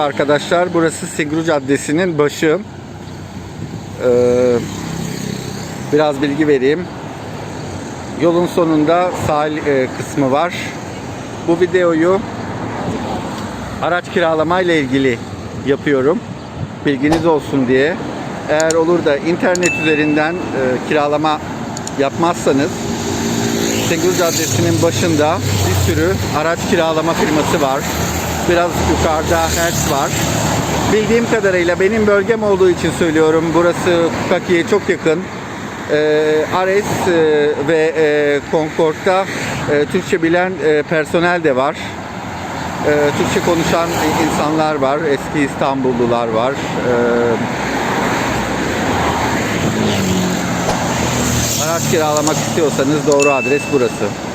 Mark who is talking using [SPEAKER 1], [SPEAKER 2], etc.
[SPEAKER 1] arkadaşlar. Burası Sigru Caddesi'nin başı. Ee, biraz bilgi vereyim. Yolun sonunda sahil e, kısmı var. Bu videoyu araç kiralama ile ilgili yapıyorum. Bilginiz olsun diye. Eğer olur da internet üzerinden e, kiralama yapmazsanız Sigru Caddesi'nin başında bir sürü araç kiralama firması var. Biraz yukarıda Hertz var. Bildiğim kadarıyla benim bölgem olduğu için söylüyorum. Burası Kukaki'ye çok yakın. Ee, Ares e, ve e, Concord'da e, Türkçe bilen e, personel de var. E, Türkçe konuşan insanlar var. Eski İstanbullular var. E, araç kiralamak istiyorsanız doğru adres burası.